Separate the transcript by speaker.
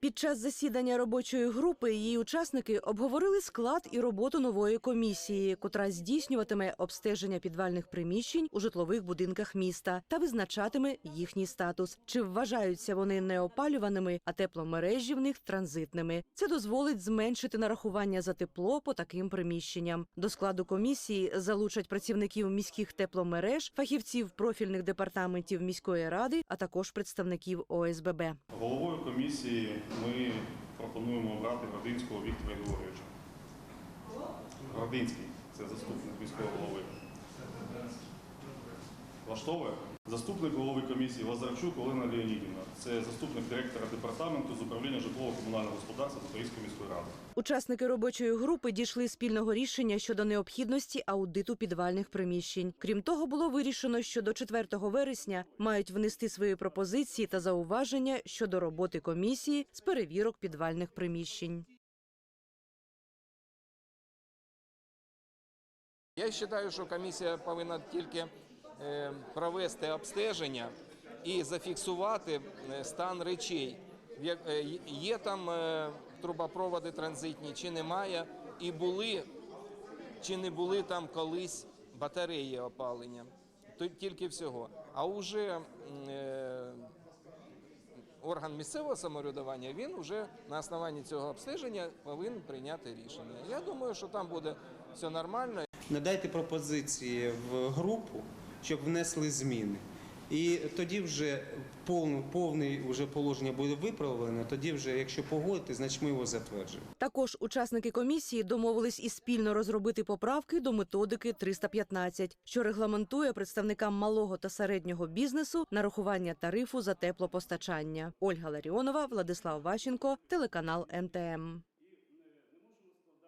Speaker 1: Під час засідання робочої групи її учасники обговорили склад і роботу нової комісії, котра здійснюватиме обстеження підвальних приміщень у житлових будинках міста та визначатиме їхній статус. Чи вважаються вони неопалюваними, а тепломережі в них транзитними. Це дозволить зменшити нарахування за тепло по таким приміщенням. До складу комісії залучать працівників міських тепломереж, фахівців профільних департаментів міської ради, а також представників ОСББ.
Speaker 2: Головою комісії ми пропонуємо обрати Гординського Віктора Георгійовича. Гординський це заступник міського голови. Влаштовує? Заступник голови комісії Лазарчук Олена Леонідівна. Це заступник директора департаменту з управління житлово-комунального господарства Запорізької міської ради.
Speaker 1: Учасники робочої групи дійшли спільного рішення щодо необхідності аудиту підвальних приміщень. Крім того, було вирішено, що до 4 вересня мають внести свої пропозиції та зауваження щодо роботи комісії з перевірок підвальних приміщень.
Speaker 3: Я вважаю, що комісія повинна тільки провести обстеження і зафіксувати е, стан речей. Е, Є там е, трубопроводи транзитні чи немає, і були чи не були там колись батареї опалення. То тільки всього. А вже е, орган місцевого самоврядування він вже на основанні цього обстеження повинен прийняти рішення. Я думаю, що там буде все нормально.
Speaker 4: надайте пропозиції в групу, щоб внесли зміни. І тоді вже повне, повне вже положення буде виправлено. Тоді, вже, якщо погодити, значить ми його затверджуємо.
Speaker 1: Також учасники комісії домовились і спільно розробити поправки до методики 315, що регламентує представникам малого та середнього бізнесу нарахування тарифу за теплопостачання. Ольга Ларіонова, Владислав Ващенко, телеканал МТМ.